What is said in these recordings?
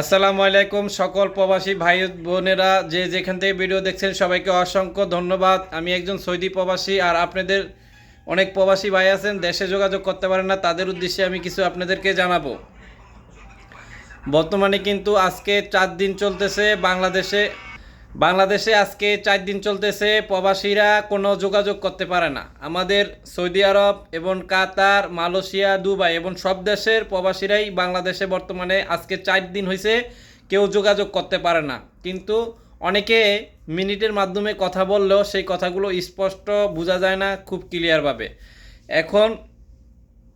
আসসালামু আলাইকুম সকল প্রবাসী ভাই বোনেরা। যে যেখান থেকে ভিডিও দেখছেন সবাইকে অসংখ্য ধন্যবাদ। আমি একজন সৌদি প্রবাসী আর আপনাদের অনেক প্রবাসী ভাই আছেন, দেশে যোগাযোগ করতে পারেন না, তাদের উদ্দেশ্যে আমি কিছু আপনাদেরকে জানাব। বর্তমানে কিন্তু আজকে চার দিন চলতেছে বাংলাদেশে বাংলাদেশে আজকে চার দিন চলতেছে, প্রবাসীরা কোনো যোগাযোগ করতে পারে না। আমাদের সৌদি আরব এবং কাতার, মালয়েশিয়া, দুবাই এবং সব দেশের প্রবাসীরাই বাংলাদেশে বর্তমানে আজকে চার দিন হয়েছে কেউ যোগাযোগ করতে পারে না। কিন্তু অনেকে মিনিটের মাধ্যমে কথা বললেও সেই কথাগুলো স্পষ্ট বোঝা যায় না খুব ক্লিয়ারভাবে এখন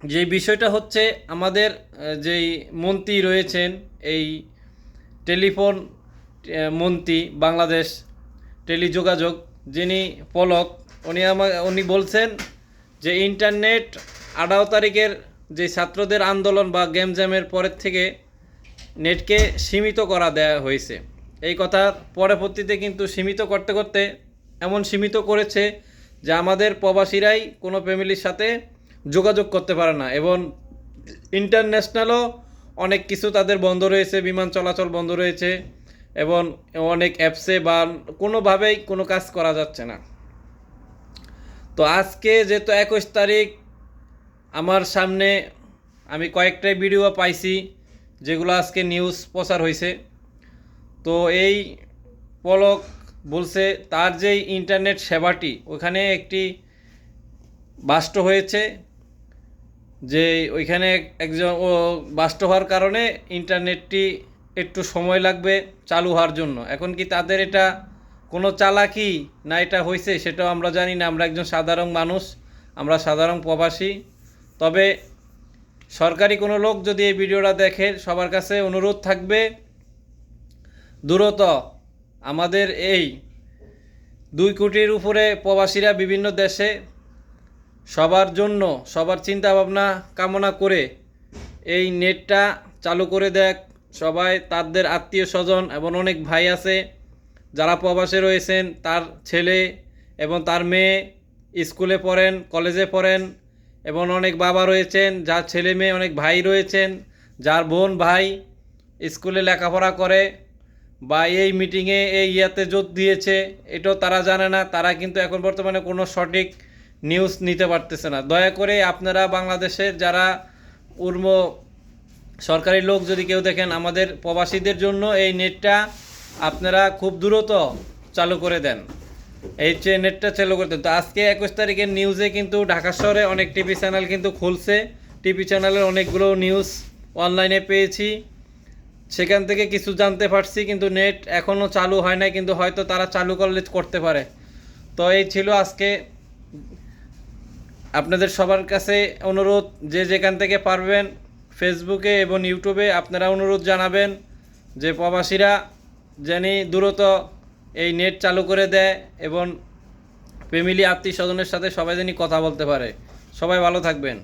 যে বিষয়টা হচ্ছে, আমাদের যেই মন্ত্রী রয়েছেন, এই টেলিফোন মন্ত্রী, বাংলাদেশ, টেলিযোগাযোগ, যিনি পলক, উনি আমা, উনি বলছেন যে ইন্টারনেট আঠারো তারিখের যে ছাত্রদের আন্দোলন বা গেম জ্যামের পরের থেকে নেটকে সীমিত করা দেয়া হয়েছে। এই কথার পরবর্তীতে কিন্তু সীমিত করতে করতে এমন সীমিত করেছে যে আমাদের প্রবাসীরাই কোনো ফ্যামিলির সাথে যোগাযোগ করতে পারে না এবং ইন্টারন্যাশনালও অনেক কিছু তাদের বন্ধ রয়েছে, বিমান চলাচল বন্ধ রয়েছে। এবং অনেক অ্যাপসে বা কোনোভাবেই কোনো কাজ করা যাচ্ছে না। তো আজকে যেহেতু একুশ তারিখ, আমার সামনে আমি কয়েকটাই ভিডিও পাইছি, যেগুলো আজকে নিউজ প্রচার হয়েছে তো এই পলক বলছে, তার যেই ইন্টারনেট সেবাটি, ওখানে একটি বাষ্ট হয়েছে, যে ওইখানে একজন ও বাষ্ট হওয়ার কারণে ইন্টারনেটটি একটু সময় লাগবে চালু হওয়ার জন্য। এখন কি তাদের এটা কোনো চালাকি না এটা হয়েছে সেটাও আমরা জানি না। আমরা একজন সাধারণ মানুষ, আমরা সাধারণ প্রবাসী। তবে সরকারি কোনো লোক যদি এই ভিডিওটা দেখে, সবার কাছে অনুরোধ থাকবে, দ্রুত আমাদের এই দুই কোটির উপরে প্রবাসীরা বিভিন্ন দেশে সবার জন্য, সবার চিন্তা ভাবনা কামনা করে এই নেটটা চালু করে দেখ। সবাই তাদের আত্মীয় স্বজন এবং অনেক ভাই আছে যারা প্রবাসে রয়েছেন, তার ছেলে এবং তার মেয়ে স্কুলে পড়েন, কলেজে পড়েন এবং অনেক বাবা রয়েছেন, যার ছেলে মেয়ে, অনেক ভাই রয়েছেন, যার বোন, ভাই স্কুলে লেখাপড়া করে বা এই মিটিংয়ে এই ইয়াতে যোগ দিয়েছে, এটাও তারা জানে না, তারা কিন্তু এখন বর্তমানে কোনো সঠিক নিউজ নিতে পারতেছে না। দয়া করে আপনারা বাংলাদেশের যারা উর্ম সরকারি লোক যদি কেউ দেখেন, আমাদের প্রবাসীদের জন্য এই নেটটা আপনারা খুব দ্রুত চালু করে দেন। এই যে নেটটা চালু করে দেন। তো আজকে একুশ তারিখের নিউজে কিন্তু ঢাকা শহরে অনেক টিভি চ্যানেল কিন্তু খুলছে। টিভি চ্যানেলের অনেকগুলো নিউজ অনলাইনে পেয়েছি। সেখান থেকে কিছু জানতে পারছি, কিন্তু নেট এখনও চালু হয় নাই, কিন্তু হয়তো তারা চালু করলে করতে পারে। তো এই ছিল আজকে। আপনাদের সবার কাছে অনুরোধ, যে যেখান থেকে পারবেন ফেসবুকে এবং ইউটিউবে আপনারা অনুরোধ জানাবেন যে প্রবাসীরা যেনি দ্রুত এই নেট চালু করে দেয় এবং ফ্যামিলি আত্মীয় স্বজনের সাথে সবাই যেন কথা বলতে পারে। সবাই ভালো থাকবেন।